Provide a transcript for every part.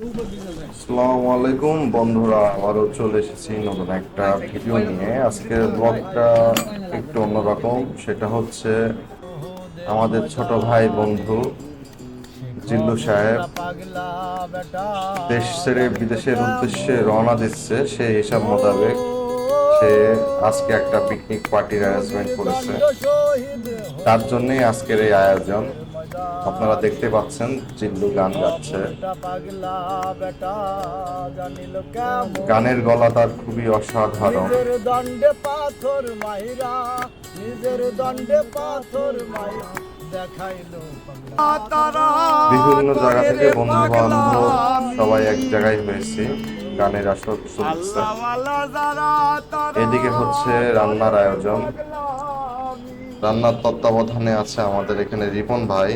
আসসালামু আলাইকুম, বন্ধুরা, আবারও চলে এসেছি নতুন একটা ভিডিও নিয়ে। আজকের ব্লগটা একটু অন্যরকম, সেটা হচ্ছে আমাদের ছোট ভাই বন্ধু জিল্লু সাহেব। দেশ ছেড়ে বিদেশের উদ্দেশ্যে রওনা দিচ্ছে, সে হিসাব মোতাবেক সে আজকে একটা পিকনিক পার্টির অ্যারেঞ্জমেন্ট করেছে। তার জন্যই আজকের এই আয়োজন। আপনারা দেখতে পাচ্ছেন চিল্লু গান গাচ্ছে। গানের গলা তার খুবই অসাধারণ। দণ্ডে পাথর মাইরা নিজের দণ্ডে পাথর মাইরা বিভিন্ন জায়গা থেকে বন্ধু বান্ধব সবাই এক জায়গায় হয়েছে গানের আসর চলছে। এদিকে হচ্ছে রান্নার আয়োজন। রান্নার তত্ত্বাবধানে আছে আমাদের এখানে রিপন ভাই।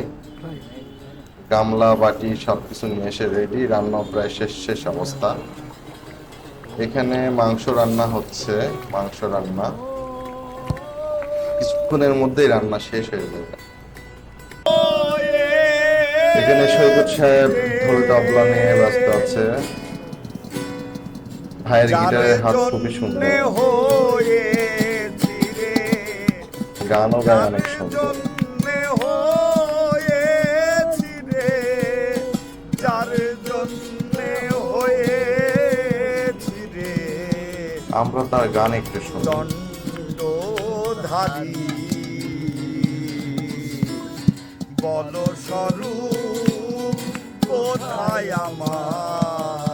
গামলা, বাটি সবকিছু নিয়ে এসে রেডি রান্না প্রায় শেষ শেষ অবস্থা। এখানে মাংস রান্না হচ্ছে, মাংস রান্না। কিছুক্ষণের মধ্যেই রান্না শেষ হয়ে যাবে। এখানে সৈকত সাহেব ঢোল তবলা নিয়ে ব্যস্ত আছে। ভাইয়ের গিটারের হাত খুবই সুন্দর। গানও গায় অনেক সুন্দর। আমরা তার গান একটু শুনি। দণ্ডধারী বল স্বরূপ কোথায় আমার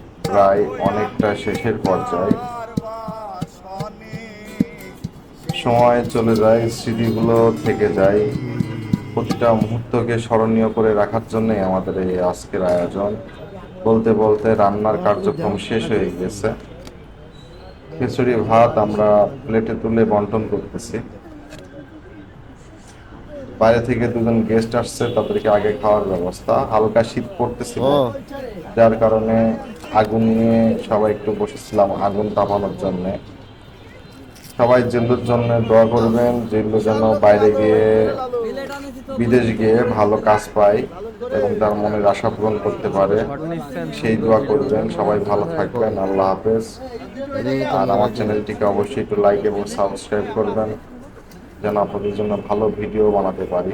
প্রায় অনেকটা শেষের পর্যায়ে। সময় চলে যায় স্মৃতিগুলো থেকে যায়। প্রতিটা মুহূর্তকে স্মরণীয় করে রাখার জন্যই আমাদের এই আজকের আয়োজন। বলতে বলতে রান্নার কার্যক্রম শেষ হয়ে গেছে। খিচুড়ি ভাত আমরা প্লেটে তুলে বন্টন করতেছি। বাইরে থেকে দুজন গেস্ট আসছে তাদেরকে আগে খাওয়ার ব্যবস্থা। হালকা শীত পড়তেছিল যার কারণে আগুন নিয়ে সবাই একটু বসেছিলাম, আগুন তাপানোর জন্য। সবাই জিল্লুর জন্য দোয়া করবেন জিল্লু যেন বাইরে গিয়ে, বিদেশ গিয়ে ভালো কাজ পায় এবং তার মনের আশা পূরণ করতে পারে, সেই দোয়া করবেন। সবাই ভালো থাকবেন, আল্লাহ হাফেজ। আর আমার চ্যানেলটিকে অবশ্যই একটু লাইক এবং সাবস্ক্রাইব করবেন, যেন আপনাদের জন্য ভালো ভিডিও বানাতে পারি।